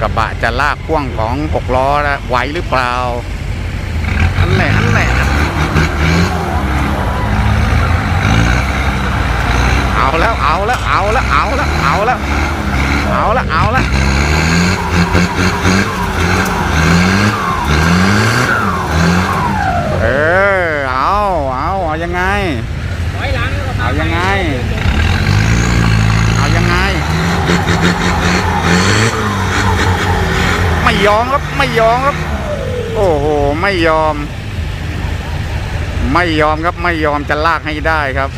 กระบะจะลากพ่วงของหกล้อไหวหรือเปล่า อันไหนอันไหนเอาแล้วเอาแล้วเอาแล้วเอาแล้วเอาแล้วเอาแล้วเอาแล้วเออเอาเอาเอายังไง ถอยหลังแล้วก็ เอายังไง เอายังไง ไม่ ยอมครับไม่ยอมครับ โอ้โหไม่ยอม ไม่ยอมครับไม่ยอมจะลากให้ได้ครับ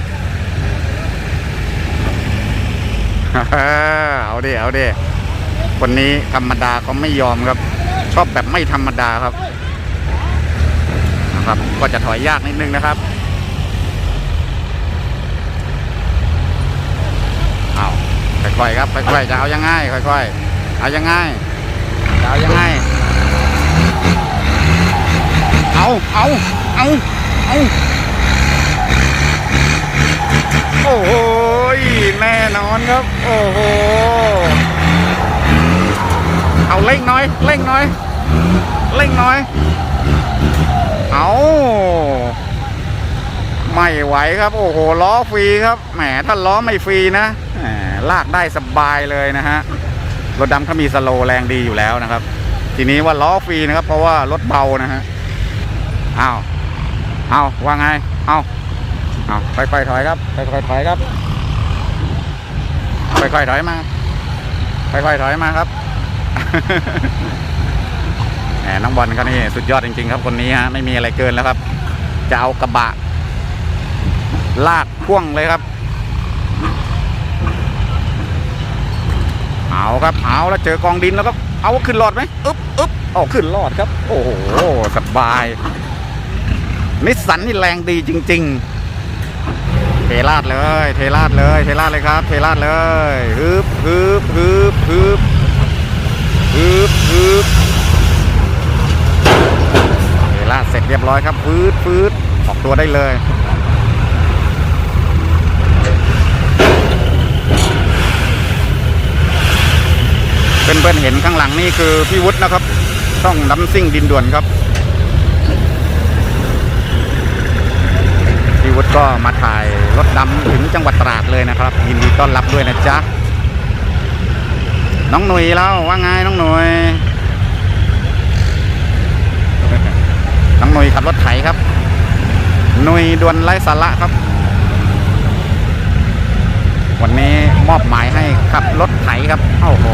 เอาเดิเอาเดิคนนี้ธรรมดาเขาไม่ยอมครับ ชอบแบบไม่ธรรมดาครับนะครับ ก็จะถอยยากนิดนึงนะครับเอาค่อยๆครับค่อยๆจะเอายังไงค่อยๆเอายังไงจะ เอายังไง เอาเอาเอาเอาโอ้โหแน่นอนครับ โอ้โห เอาเร่งน้อยเร่งน้อยเร่งน้อย เอาไม่ไหวครับ โอ้โห ล้อฟรีครับ แหม ถ้าล้อไม่ฟรีนะ ลากได้สบายเลยนะฮะ รถดำเขามีสโลแรงดีอยู่แล้วนะครับ ทีนี้ว่าล้อฟรีนะครับ เพราะว่ารถเบานะฮะอ้าวเอาว่าไงเอาเอาค่อยๆถอยครับค่อยๆถอยครับค่อยๆถอยมาค่อยๆถอยมาครับแหมน้องบอลเขานี่สุดยอดจริง ๆ ครับคนนี้ฮะไม่มีอะไรเกินแล้วครับ จะเอากระบะ ลากพ่วงเลยครับ เอาครับเอาแล้วเจอกองดินแล้วก็เอาขึ้นรอดไหมอึ๊บอึ๊บออกขึ้นรอดครับ โอ้โหสบายนิสสันนี่แรงดีจริง ๆ เทราดเลย เทราดเลย เทราดเลยครับ เทราดเลยฮึบฮึบฮึบฮึบฮึบฮึบเทราดเสร็จเรียบร้อยครับฟืดฟืดออกตัวได้เลย เพื่อนๆเห็นข้างหลังนี่คือพี่วุฒินะครับ ช่องน้ำซิ่งดินด่วนครับพี่วุฒิก็มาถ่ายรถดำถึงจังหวัดตราดเลยนะครับ ยินดีต้อนรับด้วยนะจ๊ะน้องหนุ่ยแล้วว่าไงน้องหนุ่ยน้องหนุ่ยขับรถไถครับ หนุ่ยดวนไร้สาระครับ วันนี้มอบหมายให้ขับรถไถครับโอ้โห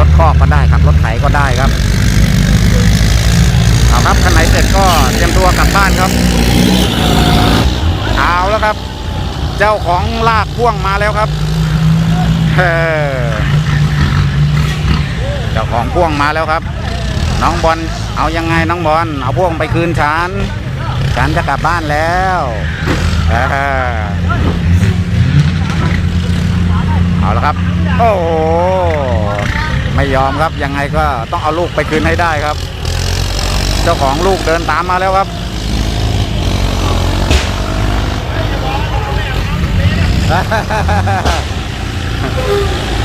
รถคอกก็ได้ขับรถไถก็ได้ครับเอาครับคันไหนเสร็จก็เตรียมตัวกลับบ้านครับเอาแล้วครับ เจ้าของลากพ่วงมาแล้วครับเฮ้อเจ้าของพ่วงมาแล้วครับ น้องบอลเอายังไงน้องบอลเอาพ่วงไปคืนฉันฉันจะกลับบ้านแล้วเออเอาแล้วครับ โอ้ ไม่ยอมครับยังไงก็ต้องเอาลูกไปคืนให้ได้ครับ เจ้าของลูกเดินตามมาแล้วครับ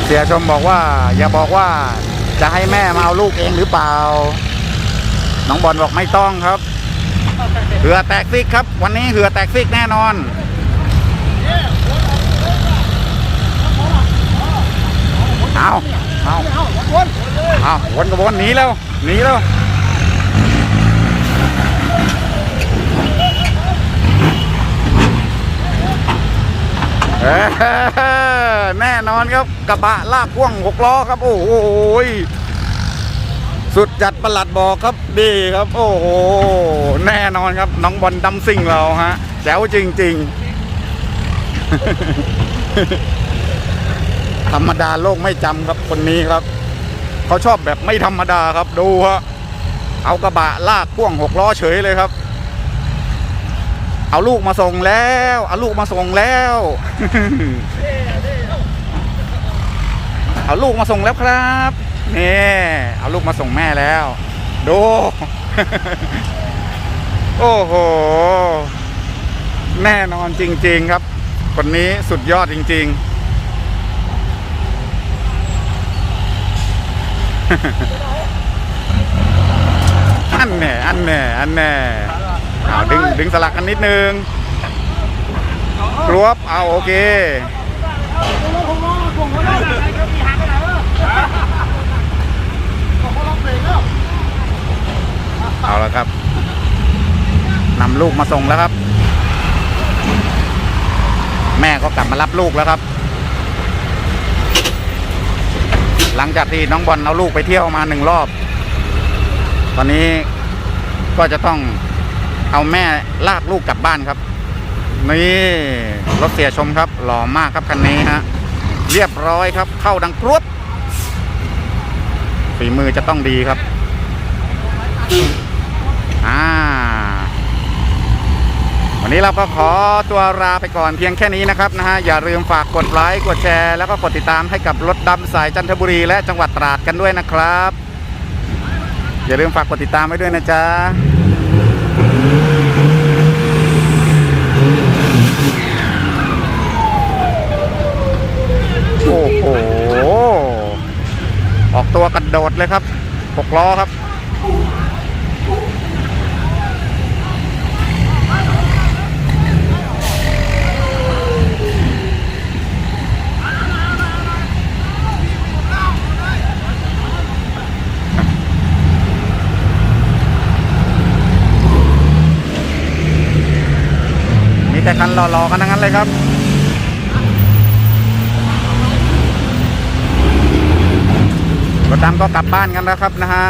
เสียชมบอกว่า อย่าบอกว่าจะให้แม่มาเอาลูกเองหรือเปล่า น้องบอลบอกไม่ต้องครับ เหือแตกซิกครับ วันนี้เหือแตกซิกแน่นอนเอา เอาเอาวนกับวนหนีแล้วหนีแล้วเออแน่นอนครับกระบะลากพ่วงหกล้อครับ โอ้โหสุดจัดประหลัดบอกครับดีครับ โอ้โหแน่นอนครับ น้องบอลดำซิ่งเราฮะแจ๋วจริง ๆ ธรรมดาโลกไม่จำครับคนนี้ครับ เขาชอบแบบไม่ธรรมดาครับดูฮะเอากระบะลากพ่วงหกล้อเฉยเลยครับ เอาลูกมาส่งแล้ว เอาลูกมาส่งแล้ว เอาลูกมาส่งแล้วครับนี่เอาลูกมาส่งแม่แล้วดูโอ้โห แน่นอนจริง ๆ ครับ คนนี้สุดยอดจริง ๆ อันแน่อันแน่อันแน่เอาดึงดึงสลักกันนิดนึงรวบเอาโอเคเอาแล้วครับนำลูกมาส่งแล้วครับ แม่ก็กลับมารับลูกแล้วครับ หลังจากที่น้องบอลเอาลูกไปเที่ยวมาหนึ่งรอบ ตอนนี้ก็จะต้องเอาแม่ลากลูกกลับบ้านครับ นี่รถเสียชมครับ หล่อมากครับคันนี้ฮะเรียบร้อยครับ เข้าดังกรุบฝีมือจะต้องดีครับอ่า วันนี้เราก็ขอตัวลาไปก่อนเพียงแค่นี้นะครับนะฮะอย่าลืมฝากกดไลค์กดแชร์ แล้วก็กดติดตามให้กับรถดำสายจันทบุรีและจังหวัดตราดกันด้วยนะครับ อย่าลืมฝากกดติดตามไว้ด้วยนะจ๊ะโอ้โหออกตัวกระโดดเลยครับหกล้อครับ แต่คันหล่อๆกันทั้งนั้นเลยครับรถดำก็กลับบ้านกันแล้วครับนะฮะ